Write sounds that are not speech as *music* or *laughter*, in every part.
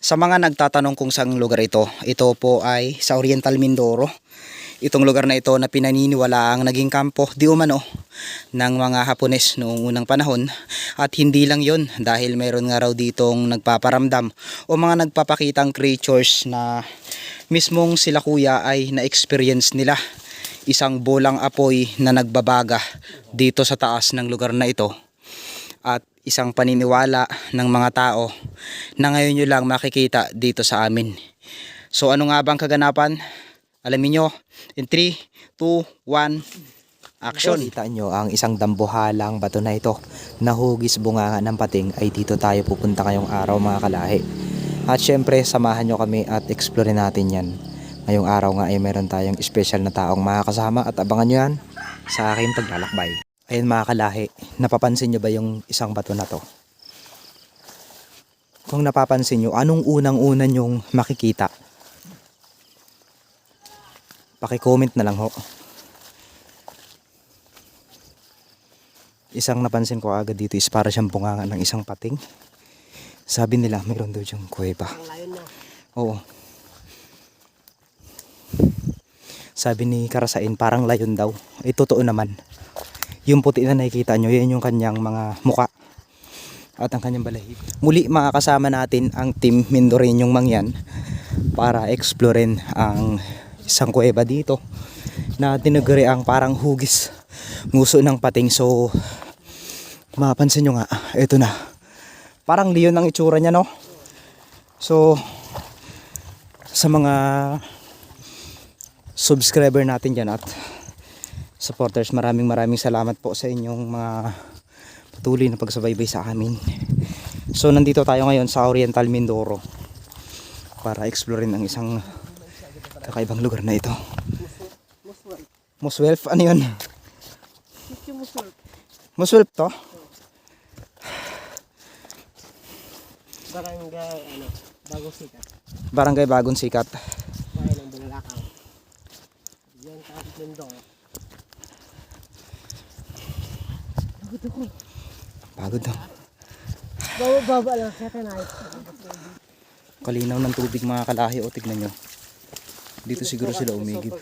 Sa mga nagtatanong kung saan lugar ito, ito po ay sa Oriental Mindoro. Itong lugar na ito na pinaniniwala ang naging kampo di umano ng mga Hapones noong unang panahon. At hindi lang yon dahil mayroon nga raw ditong nagpaparamdam o mga nagpapakitang creatures na mismong sila kuya ay na-experience nila. Isang bolang apoy na nagbabaga dito sa taas ng lugar na ito at isang paniniwala ng mga tao na ngayon nyo lang makikita dito sa amin. So ano nga bang kaganapan? Alamin nyo, in 3, 2, 1, action! Kita nyo ang isang dambuhalang bato na ito na hugis bunganga ng pating ay dito tayo pupunta ngayong araw mga kalahi. At syempre samahan nyo kami at explore natin yan. Ngayong araw nga ay meron tayong special na taong makakasama at abangan nyo yan sa aking paglalakbay. Ayun mga kalahi, napapansin nyo ba yung isang bato na to? Kung napapansin nyo, anong unang-una nyong makikita? Paki-comment na lang ho. Isang napansin ko agad dito is para siyang bunganga ng isang pating. Sabi nila mayroon daw diyang kuweba. Oo. Sabi ni Karasain parang layon daw. Eh totoo naman. Yung puti na nakikita nyo, yan yung kanyang mga muka at ang kanyang balahid. Muli makakasama natin ang team Mindoreñong Mangyan para explorein ang isang kuweba dito na tinaguri ang parang hugis nguso ng pating. So mapansin nyo nga ito na. Parang leon ang itsura niya no? So sa mga subscriber natin dyan at supporters maraming maraming salamat po sa inyong mga patuloy na pagsubaybay sa amin so nandito tayo ngayon sa Oriental Mindoro para explorein ang isang kakaibang lugar na ito Muswelf, ano yun? Muswelf to? Barangay, ano, bagong sikat. Barangay Bagong Sikat. Bahay ng Bulalakaw. Yan, tapos mundo. Pagod to. Baba, baba lang, kaya tayo Kalinaw ng tubig mga kalahi o tignan nyo. Dito siguro sila umigib.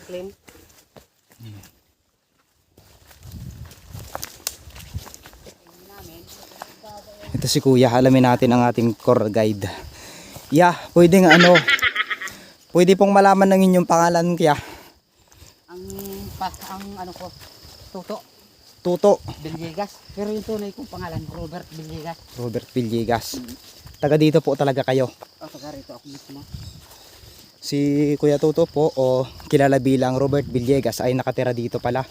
Ito si Kuya, alamin natin ang ating tour guide. Yeah, pwede nga ano. Pwede pong malaman ng inyong pangalan kaya. ang pas ang ano ko Tuto Tuto, Villegas pero yung tunay kong pangalan Robert Villegas Robert Villegas. Taga dito po talaga kayo. o taga rito ako mismo Si Kuya Tuto po o kilala bilang Robert Villegas ay nakatira dito pala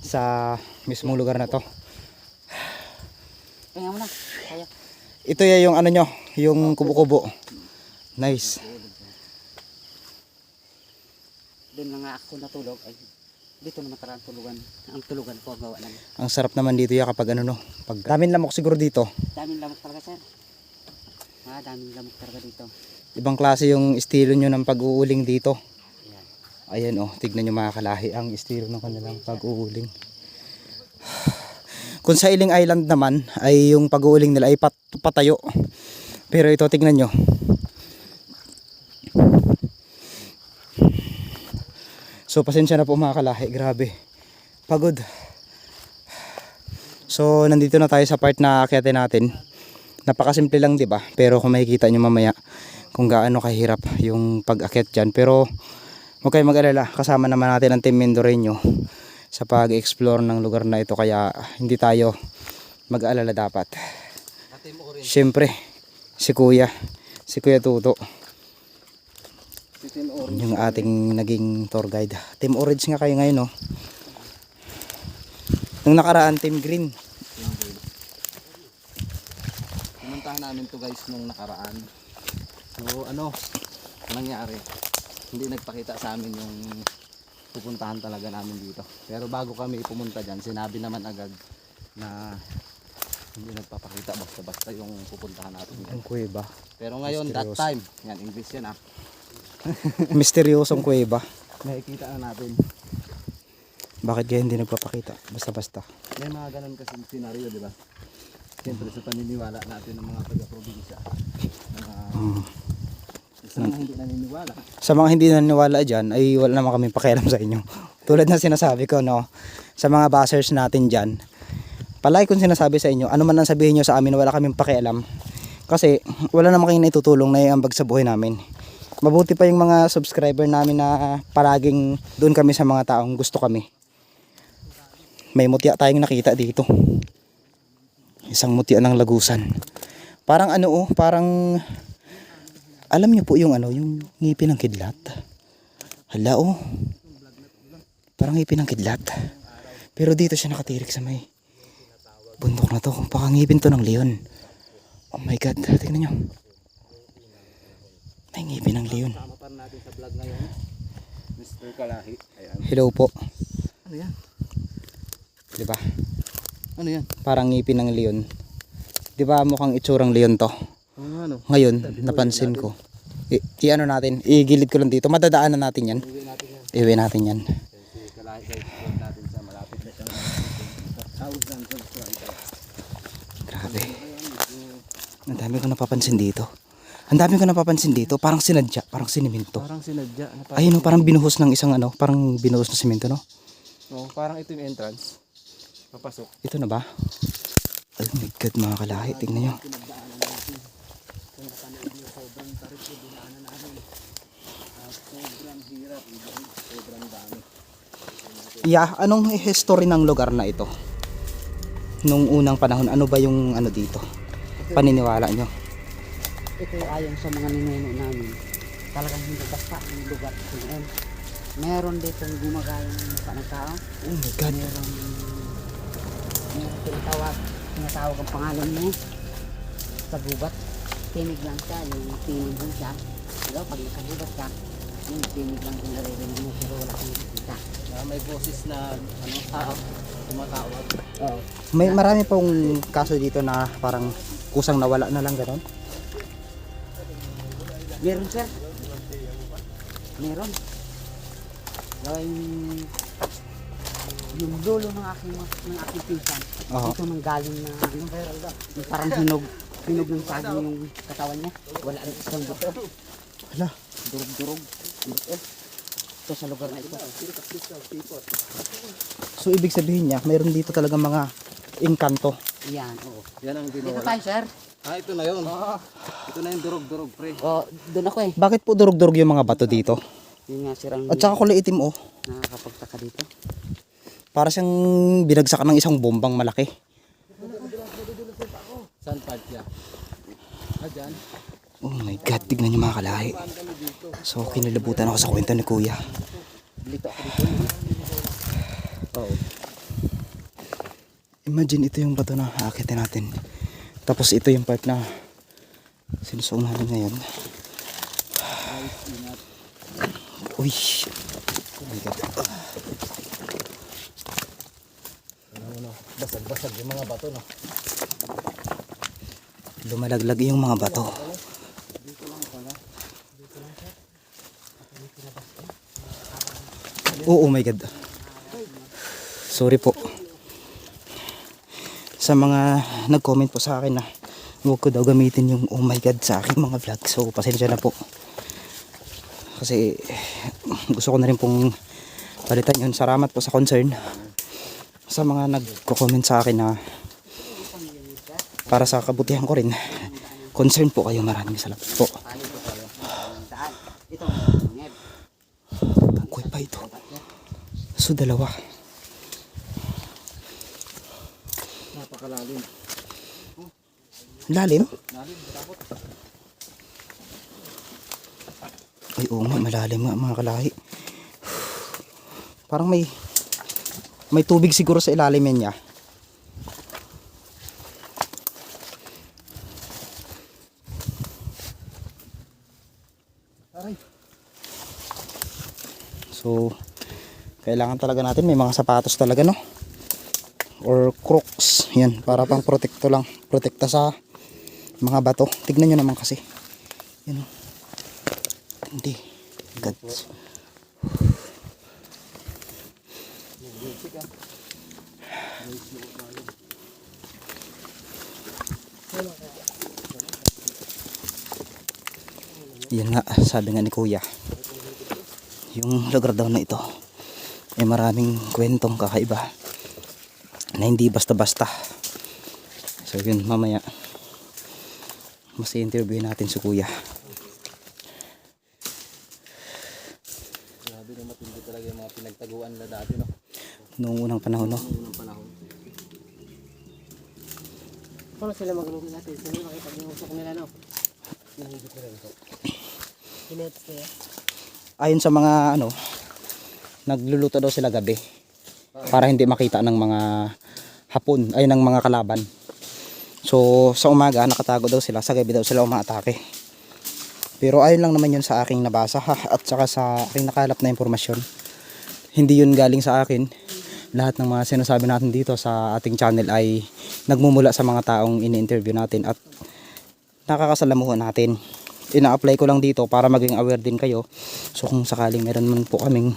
sa mismong lugar na to. kaya mo na kaya Ito ya yung ano nyo, yung kubo-kubo. Nice. doon na nga ako natulog ay dito naman tara ang tulugan ang tulugan ko gawa ng Ang sarap naman dito ya kapag ano no. Pag daming lamok siguro dito. daming lamok talaga sir ah daming lamok talaga dito Ibang klase yung estilo nyo ng pag-uuling dito. Ayan. Ayan oh, tignan nyo mga kalahi ang estilo ng kanilang pag-uuling. *sighs* Kung sa Iling Island naman ay yung pag-uuling nila ay pat patayo. Pero ito tignan nyo. So pasensya na po mga kalahi, grabe. Pagod. So nandito na tayo sa part na akyatin natin. Napakasimple lang 'di ba? Pero kung makikita nyo mamaya kung gaano kahirap yung pag-akyat dyan. Pero huwag kayong mag-alala, kasama naman natin ang Team Mindoreño sa pag-explore ng lugar na ito kaya hindi tayo mag-alala dapat. Siyempre, si Kuya, si Kuya Tuto. Yung ating naging tour guide. Team Orange nga kayo ngayon, no? Nung nakaraan, Team Green. Pumuntahan namin to guys nung nakaraan. So ano, nangyari? Hindi nagpakita sa amin yung pupuntahan talaga namin dito. Pero bago kami pumunta dyan, sinabi naman agad na hindi nagpapakita basta-basta yung pupuntahan natin dyan. Ang kuweba. Pero ngayon, that Mysterious. time, yan, English yan ah. Misteryosong kuweba. Nakikita na natin. Bakit kaya hindi nagpapakita? Basta-basta. May mga ganun kasi senaryo, di ba? Siyempre sa paniniwala natin ng mga taga-probinsya. Mga. Sa mga hindi naniniwala. Sa mga hindi naniniwala dyan, ay wala naman kami pakialam sa inyo. *laughs* Tulad na sinasabi ko, no, sa mga bashers natin dyan, palagi kong sinasabi sa inyo, ano man ang sabihin nyo sa amin, wala kaming pakialam. Kasi wala naman kayong naitutulong na iambag sa buhay namin. Mabuti pa yung mga subscriber namin na palaging doon kami sa mga taong gusto kami. May mutya tayong nakita dito. Isang mutya ng lagusan. Parang ano oh, parang alam niyo po yung ano, yung ngipin ng kidlat. Hala oh. Parang ngipin ng kidlat. Pero dito siya nakatirik sa may bundok na to. Baka ngipin to ng leon. Oh my god, tingnan nyo. Ng leon. Mr. Kalahi. Ayan. Hello po. Ano yan? Di ba? Ano yan? Parang ngipin ng leon. Di ba mukhang itsurang leon to? Oo nga no. Ngayon, napansin ko. I, i-ano natin, igilid ko lang dito. Madadaanan natin yan. Uwi natin yan. Iwi natin yan. Si Kalahi guys. Vlog natin sa malapit na siyang 1,000 subscribers. Grabe. Ang dami ko napapansin dito. Ang dami ko napapansin dito. Parang sinadya, parang siniminto. Parang sinadya. Na parang, Ayun, no, parang binuhos ng isang ano, parang binuhos na simento, no? Oo, parang ito yung entrance. Papasok. Ito na ba? Oh my God, mga kalahi. Tingnan nyo. Yeah, anong history ng lugar na ito? Nung unang panahon, ano ba yung ano dito? Paniniwala nyo? Ito ay ayon sa mga ninuno namin. Talagang hindi basta ang lugar ito ngayon. Meron dito gumagaya ng mukha ng tao. Oh my God. Meron meron tinatawag, tinatawag ang pangalan mo sa gubat. Tinig lang siya, yung tinig lang siya. Diba, pag nakagubat ka, yung tinig lang yung naririnig mo, pero wala kang nakikita. Ah, may boses na ano, Oo. tumatawag. Oo. May marami pong kaso dito na parang kusang nawala na lang ganon. Meron sir. Meron. Yung, yung dulo ng aking ng aking pinsan. Oo. Ito nang galing na ano, yung parang hinog hinog ng saging yung katawan niya. Wala rin isang buto. Hala. Durog-durog. Buto. Ito sa lugar na ito. So ibig sabihin niya, mayroon dito talaga mga engkanto. Yan, oo. Yan ang Dito dinawala. tayo sir. Ah, ito na yun. Ito na yung durog-durog, pre. Oh, doon ako eh. Bakit po durog-durog yung mga bato dito? Yung nga sirang At saka kulay itim oh. nakakapagtaka dito. Para siyang binagsakan ng isang bombang malaki. Saan part niya? Ah, dyan. Oh my God, tignan niyo mga kalahi. So kinilabutan ako sa kwento ni kuya. Dito ako dito. Oo. Imagine ito yung bato na aakitin natin. Tapos ito yung part na sinusuong natin ngayon. Uy. Oh my God. Basag-basag yung mga bato, no? Lumalaglag yung mga bato. Oo, oh, my God. Sorry po. Sa mga nag-comment po sa akin na huwag ko daw gamitin yung oh my God sa aking mga vlog. So, pasensya na po. Kasi gusto ko na rin pong palitan yun. Salamat po sa concern. Sa mga nagko-comment sa akin na para sa kabutihan ko rin. Concern po kayo. Maraming salamat po. Ito, pa ito. So, dalawa. Napakalalim. Lalim? Lalim, dapat. Ay, oo nga, malalim nga mga kalahi. Parang may may tubig siguro sa ilalim yan niya. Aray. So, kailangan talaga natin may mga sapatos talaga, no? Crooks. Yan, para pang protekto lang. Protekta sa mga bato. Tignan nyo naman kasi. Yan, oh. Hindi. God. Yun nga, sabi nga ni kuya. Yung lugar daw na ito ay maraming kwentong kakaiba na hindi basta-basta. So yun, mamaya mas i-interview natin si kuya. Grabe na matindi talaga yung mga pinagtaguan na dati, no? Noong unang panahon, no? Noong unang panahon. Paano sila magluluto natin? Sino makita yung usok nila, no? Nahigit nila ito. Pinetes kaya? Ayon sa mga ano, nagluluto daw sila gabi para hindi makita ng mga hapon ay ng mga kalaban. So sa umaga nakatago daw sila, sa gabi daw sila umaatake. Pero ayon lang naman yun sa aking nabasa ha, at saka sa aking nakalap na impormasyon. Hindi yun galing sa akin. Lahat ng mga sinasabi natin dito sa ating channel ay nagmumula sa mga taong ini-interview natin at nakakasalamuhan natin. Ina-apply ko lang dito para maging aware din kayo. So kung sakaling meron man po kaming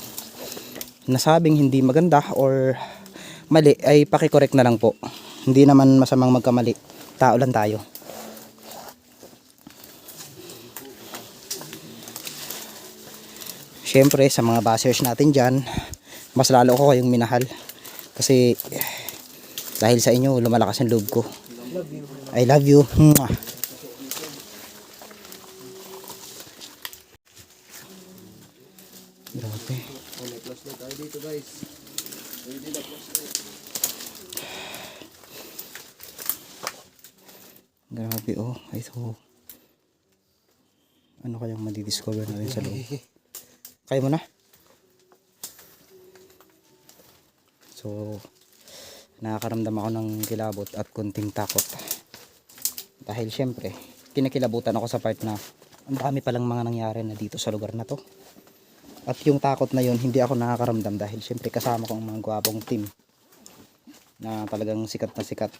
nasabing hindi maganda or mali ay pakicorrect na lang po. Hindi naman masamang magkamali. Tao lang tayo. Siyempre sa mga bashers natin dyan, mas lalo ko kayong minahal. Kasi dahil sa inyo lumalakas ang loob ko. I love you. Mwah. Grabe. May flashlight tayo dito, guys. Grabe oh. Ay so. Ano kayang madidiscover natin sa loob? Kaya mo na? So, nakakaramdam ako ng kilabot at kunting takot. Dahil syempre, kinakilabutan ako sa part na ang dami palang mga nangyari na dito sa lugar na to. At yung takot na yun, hindi ako nakakaramdam dahil syempre kasama ko ang mga gwapong team na talagang sikat na sikat.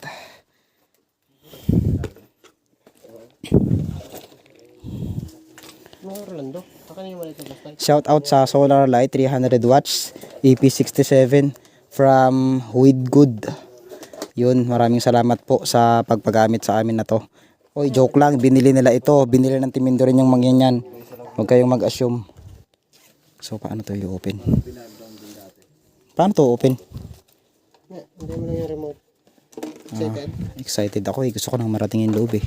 Flashlight. Shout out sa Solar Light 300 watts EP67 from Widgood. Yun, maraming salamat po sa pagpagamit sa amin na to. Oy, joke lang, binili nila ito. Binili ng Timindo rin yung mangyan Huwag kayong mag-assume. So, paano to i-open? Paano to open? Hindi mo lang yung remote. Excited? Excited ako eh. Gusto ko nang marating yung loob eh.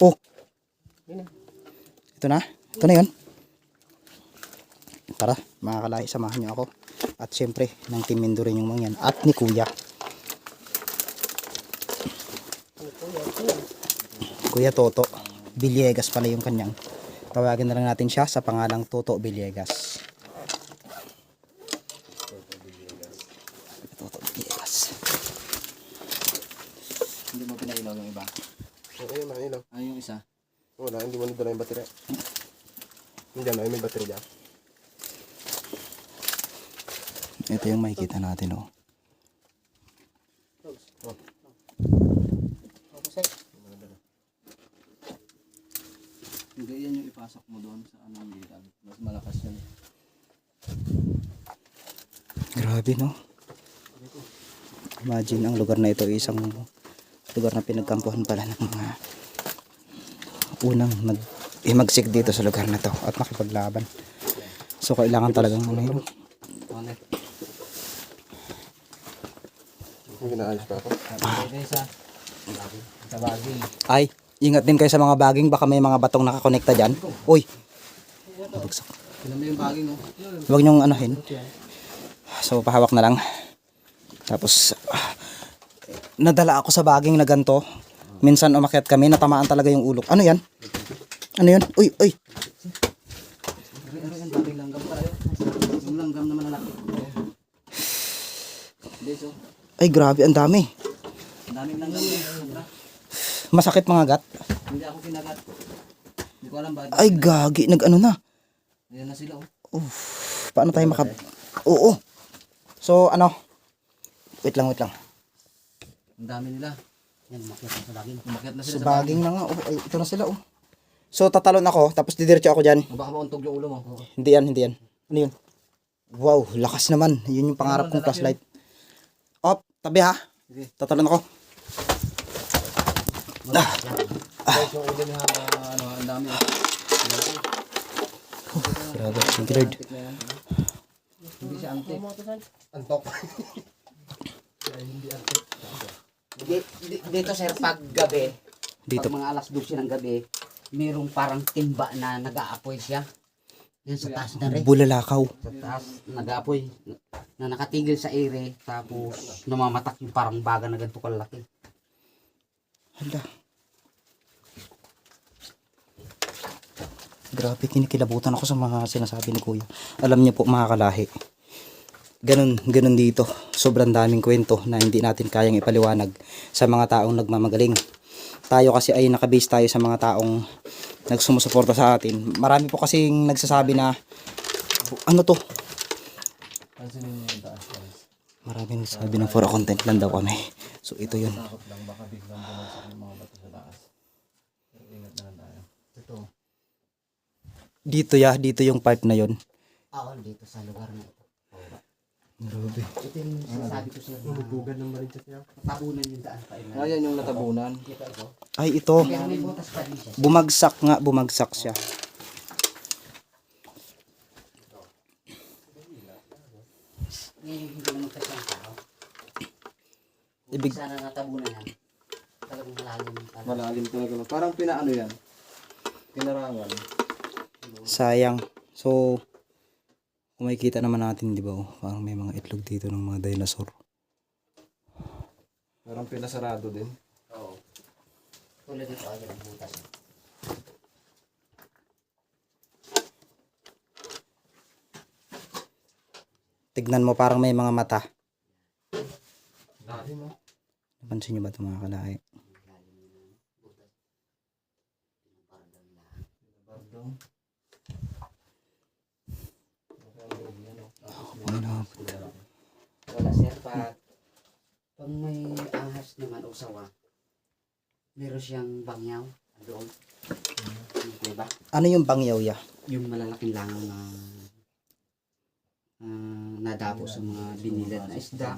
Oh! Ito na. Ito na yun. Tara, mga kalahi, samahan niyo ako. At syempre, ng Team rin yung mangyan. At ni Kuya. Kuya Toto. Villegas pala yung kanyang. Tawagin na lang natin siya sa pangalang Toto Villegas. Hindi mo pinailaw yung iba. Ayun na, ilaw. Ah, yung isa. Wala, hindi mo nadala yung baterya. Hindi na, may baterya dyan. Ito yung makikita natin oh. Eh, Hindi, yan yung ipasok mo doon sa anong litan. Mas malakas yun. Grabe no. Imagine ang lugar na ito isang lugar na pinagkampuhan pala ng mga unang nag imagsik dito sa lugar na to at makipaglaban. So kailangan talagang ano yun. Ano? Hindi naayos pa ako. Ay, ingat din kayo sa mga baging baka may mga batong nakakonekta dyan. Uy. Bagsak. Alam mo yung bagay, no? Huwag niyong anuhin. So pahawak na lang. Tapos nadala ako sa baging na ganto. Minsan umakyat kami, natamaan talaga yung ulok. Ano yan? Ano yan? Uy, uy. Ay, grabe, ang dami. Ang daming langgam. Masakit mga gat. Hindi ako kinagat. Hindi ko alam bakit. Ay, gagi, nag-ano na. Ayan na sila, oh. Uf, paano tayo makab... Oo. So, ano? Wait lang, wait lang. Ang dami nila. yan, makita sa baging. Umakyat na sila So, sa bagay. baging na nga. Oh, ay, ito na sila, oh. So, tatalon ako, tapos didiretso ako dyan. Baka mauntog yung ulo mo. Hindi yan, hindi yan. Ano yun? Wow, lakas naman. Yun yung pangarap kong flashlight. Op, tabi ha. Sige. Tatalon ako. Guys, yung ulo niya, ah, ano, ang dami. oh. Grabe, thank you Lord. Hindi siya antik. Antok. *laughs* Di- di- Dito sir, pag gabi, Dito. pag mga alas 12 ng gabi, mayroong parang timba na nag-aapoy siya. Yan sa taas na rin. Bulalakaw. Sa taas, nag-aapoy. Na nakatigil sa ere, tapos namamatak yung parang baga na ganito kalaki. Hala. Grabe, kinikilabutan ako sa mga sinasabi ni Kuya. Alam niyo po mga kalahi. Ganun, ganun dito. Sobrang daming kwento na hindi natin kayang ipaliwanag sa mga taong nagmamagaling. Tayo kasi ay nakabase tayo sa mga taong nagsumusuporta sa atin. Marami po kasing nagsasabi na ano to? Marami nagsasabi na for a content lang daw kami. So ito yun. Takot lang baka biglang bumagsak yung mga bato sa taas. Ingat na lang tayo. Ito. Dito ya, dito yung part na yon. Oo, dito sa lugar na ito. Grabe. Ito yung sinasabi ko sir na Bubugan ng marin siya. tabunan yung daan pa ina. Ayan yung natabunan. Dito ito. Ay ito. May butas pa din siya. Bumagsak nga, bumagsak siya. Ngayon hindi naman kasi ang tao. Ibig- sana natabunan yan, talagang malalim. Malalim talaga. no? Parang pinaano yan. Pinarangan. Sayang. So, kung makikita naman natin, di ba, oh, parang may mga itlog dito ng mga dinosaur. Parang pinasarado din. Oo. Tulad dito agad ang butas. Tignan mo, parang may mga mata. Lalim mo. Napansin nyo ba ito mga kalahi? Bardong. Ay, na. Wala sir, pag, pag may ahas naman o sawa, meron siyang bangyaw doon. Kuweba. Ano yung bangyaw ya? Yung malalaking langaw na ah, nadapo sa mga binilad na isda,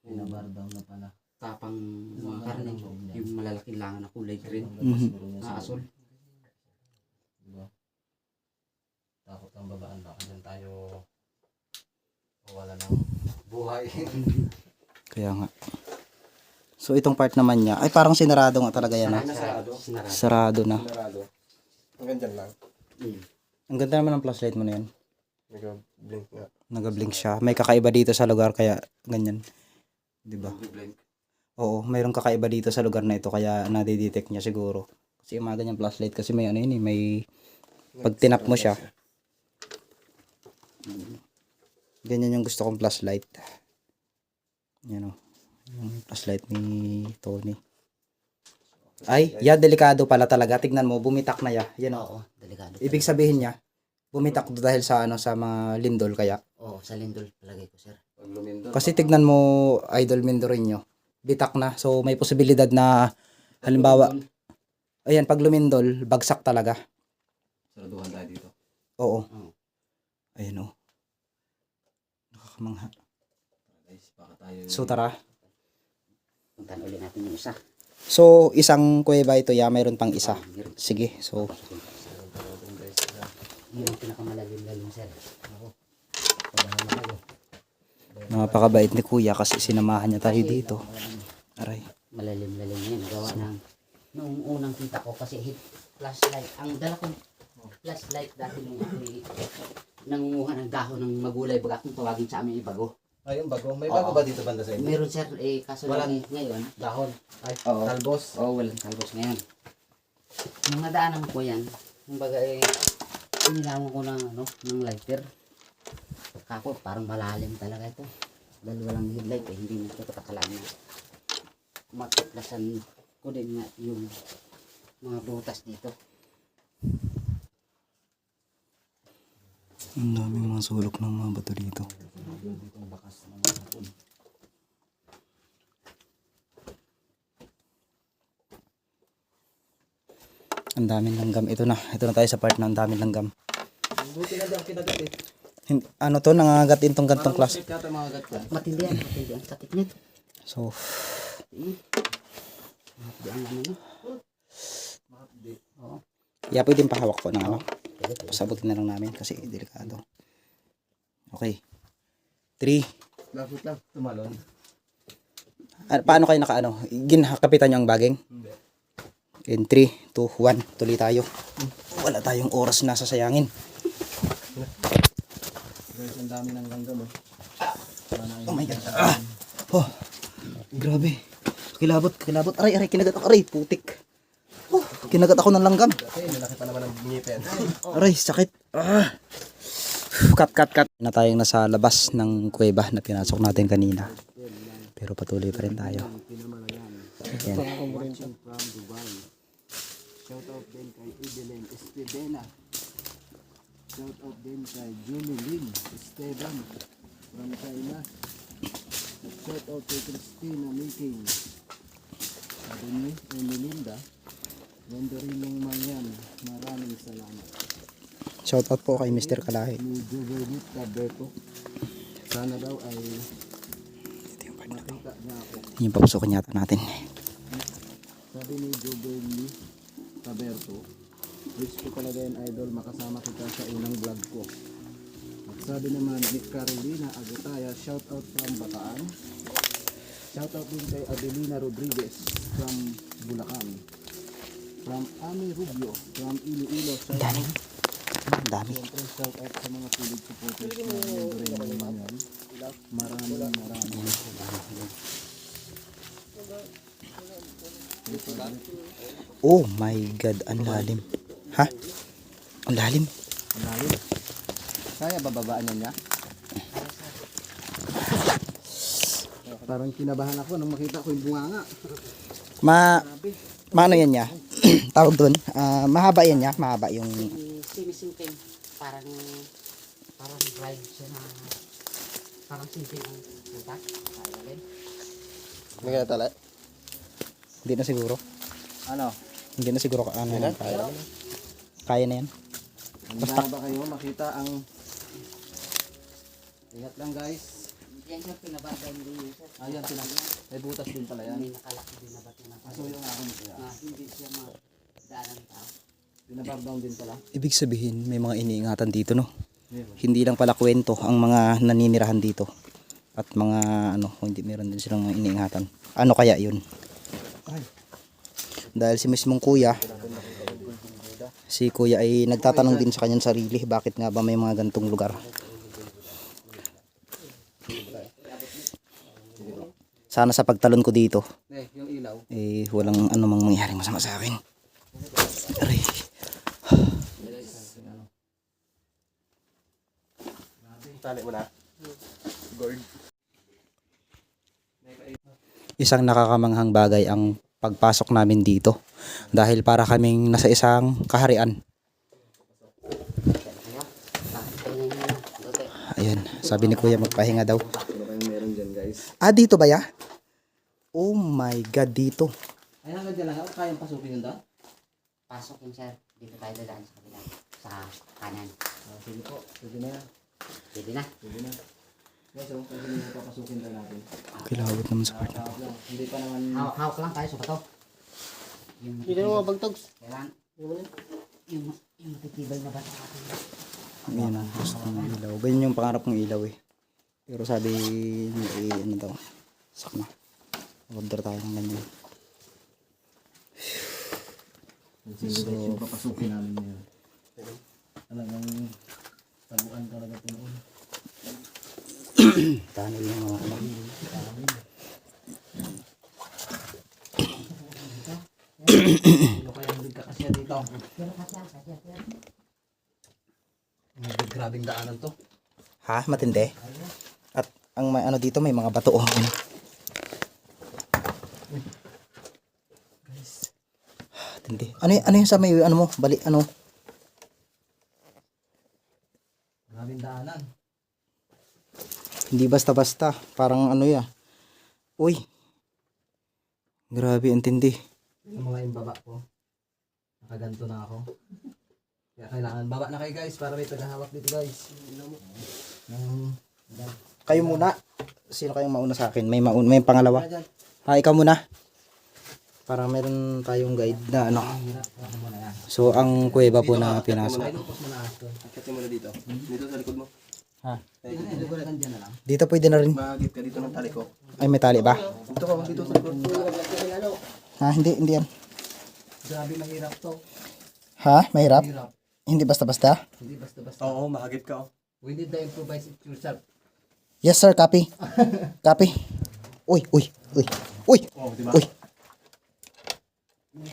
pinabardang na pala. tapang mga karne, yung malalaking langaw na kulay green, Mhm. na asul. Diba? Takot ang babaan baka dyan tayo wala ng buhay. *laughs* Kaya nga. So, itong part naman niya, ay parang sinarado nga talaga yan. ah. Sinarado. Sinarado. Sarado na. Narado. Hanggang dyan lang. Mm. Ang ganda naman ng flashlight mo na yan. Nag-blink nga. Nagablink siya. May kakaiba dito sa lugar, kaya ganyan. Di ba? Blink. Oo, mayroong kakaiba dito sa lugar na ito, kaya nadidetect niya siguro. Kasi yung mga ganyang flashlight, kasi may ano yun eh, may pag tinap mo siya. Ganyan yung gusto kong flashlight. Yan o. Yung flashlight ni Tony. Ay, ya, delikado pala talaga. Tignan mo, bumitak na ya. Yan o. Oo, delikado. Ibig sabihin niya, bumitak to dahil sa ano sa mga lindol kaya. Oo, sa lindol palagay ko sir. Pag lumindol. Kasi tignan mo, idol Mindoreño, bitak na. So may posibilidad na halimbawa, ayan pag lumindol, bagsak talaga. Saraduhan tayo dito. Oo. Oo. Ayan o. Nakakamangha. Guys, baka tayo So tara. Puntahan ulit natin yung isa. So isang kuweba ito ya, mayroon pang isa. Meron. Sige, so Yun ang pinakamalalim-lalim sir. Ako. napakabait ni kuya kasi sinamahan niya tayo dito. Aray. Malalim-lalim yan. Gawa ng noong unang kita ko kasi hit flashlight. Ang dala kong flashlight dati nung nangunguha ng dahon ng magulay baga kung tawagin sa amin ibago. Ay, yung bago. May bago Oo. ba dito banda sa inyo? Meron sir eh kaso Wala. lang eh, ngayon Dahon. Ay, Oo. talbos. Oo, oh, walang talbos ngayon. Nung nadaanan ko yan, kumbaga eh, inilangan ko ng, ano, ng lighter. Kako, parang malalim talaga ito. Dahil walang headlight eh, hindi mo ito katakalaan na. Matuklasan ko din nga yung mga butas dito. Ang daming mga sulok ng mga bato dito. Ang daming langgam. Ito na. Ito na tayo sa part na ang daming langgam. Buti na kinagat eh. Hin- Ano to? Nangangagat itong gantong class. Matindi yan, matindi sakit nito. So, yeah, pwedeng pahawak ko ng ano. Pasabutin na lang namin kasi delikado. Okay. 3. Lapit lang. Tumalon. Ah, paano kayo nakaano? Ginakapitan nyo ang baging? In 3, 2, 1. Tuloy tayo. Wala tayong oras na sasayangin. Guys, ang dami ng langgam oh. Oh my God. Ah! Oh, grabe. Kilabot, kilabot. Aray, aray, kinagat ako. Aray, putik. Oh, kinagat ako ng langgam. Kasi nilaki pa naman ang ngipin. Aray, sakit. Ah. Cut, cut, cut. Na tayong nasa labas ng kuweba na pinasok natin kanina. Pero patuloy pa rin tayo. Yan. Shout out din kay Evelyn Estebena. Shout out din kay Julie Lynn Esteban from China. Shout out kay Christina Making. Sabi ni Emelinda. Ganda rin yung mangyan. Maraming salamat. Shout out po kay Mr. Kalahi. Ni Juvenit Caberto. Sana daw ay makita niya ako. Yung papasukin yata natin. Sabi ni Juvenil Taberto, wish ko talaga yan idol makasama kita sa unang vlog ko. At sabi naman ni Carolina Agutaya, shout out from Bataan. Shout out din kay Adelina Rodriguez from Bulacan. From Ami Rubio from Iloilo, shout out. Ang dami. Shout out sa mga pilig supporters na member rin ng mga yan. Maraming maraming. Oh my God, ang lalim. Ha? Ang lalim. Lalim. Kaya bababaan niya niya? Parang kinabahan ako nung makita ko yung bunganga. Ma, maano yan niya? Tawag doon. Ah, mahaba yan niya. Mahaba yung... Yung simisingking, parang, parang drive siya na, parang simple ang rin. May kaya tala. Hindi na siguro. Ano? Hindi na siguro ano yan. Kaya, kaya na yan. Basta ba kayo makita ang Ingat lang guys. Yan siya pinabagay din yun sir. Ayan sila. May butas din pala yan. May nakalaki din na ba't na Aso yung akin kaya. na hindi siya tao. Binabagdown din pala. Ibig sabihin, may mga iniingatan dito, no? Hindi lang pala kwento ang mga naninirahan dito. At mga, ano, hindi meron din silang mga iniingatan. Ano kaya yun? Dahil si mismong kuya, si kuya ay nagtatanong din sa kanyang sarili, bakit nga ba may mga gantong lugar? Sana sa pagtalon ko dito, Eh, eh, walang anumang mangyaring masama sa akin. Aray. Tali mo na. Gourd. isang nakakamanghang bagay ang pagpasok namin dito dahil para kaming nasa isang kaharian. Ayun, sabi ni Kuya magpahinga daw. Ah, dito ba ya? Oh my God, dito. Ay, hanggang dyan lang. Kayang pasukin yun daw? Pasok yun sir. Dito tayo dadaan sa kabila. Sa kanan. Ah, sige po. Sige na. Pwede na. Sige na. Guys, oh, kasi hindi papasukin tayo natin. Kilawit naman sa part. Tawag lang. Hindi pa naman... Hawak, hawak lang tayo sa bato. Yung Hindi mo mabagtogs. Kailangan. Yung, yung matitibay na bato. Yan ang gusto kong ilaw. Ganyan yung pangarap kong ilaw eh. Pero sabi niya eh, ano daw, sak na. Order tayo ng ganyan. Sige guys, yung papasukin namin ngayon. Talagang taguan talaga ito noon. Tanay yung mga ano. Ano kaya ka kasi dito? Medyo grabing daanan to. Ha? Matindi? At ang may ano dito may mga bato oh. Tindi. Ano ano yung sa may ano mo? Bali ano? Grabing daanan. Hindi basta-basta. Parang ano ya. Uy. Grabe, ang tindi. Sa mga yung baba ko. Nakaganto na ako. Kaya kailangan baba na kayo guys para may tagahawak dito guys. Um, Kayo muna. Sino kayong mauna sa akin? May mauna, may pangalawa. Ha, ikaw muna. Parang meron tayong guide na ano. So, ang kuweba po na pinasok. Akyatin mo na dito. Dito sa likod mo. Ha? Ay, Dito pwede na rin. Magit ka dito ng tali ko. Ay, may tali ba? Dito ka, dito sa likod. Ha? Hindi, hindi yan. Grabe mahirap to. Ha? Mahirap? Hirap. Hindi basta-basta? Hindi basta-basta. Oo, mahagip ka. oh. We need to improvise it yourself. Yes, sir. Copy. *laughs* Copy. Uy, uy, uy. Uy! Oh, di ba? Uy!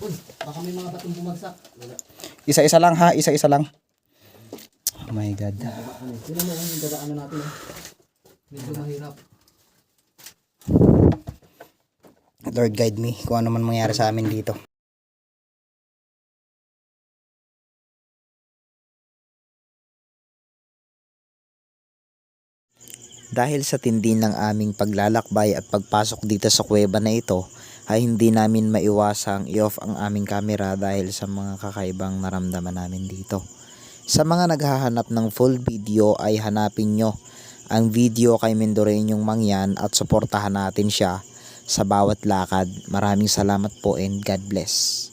Uy, baka may mga batong bumagsak. Isa-isa lang ha. Isa-isa lang. Oh my God. Sino mo yung dadaanan natin eh. Medyo mahirap. Lord guide me kung ano man mangyari sa amin dito. Dahil sa tindi ng aming paglalakbay at pagpasok dito sa kuweba na ito, ay hindi namin maiwasang i-off ang aming camera dahil sa mga kakaibang naramdaman namin dito. Sa mga naghahanap ng full video ay hanapin nyo ang video kay Mendoreñong Mangyan at suportahan natin siya sa bawat lakad. Maraming salamat po and God bless.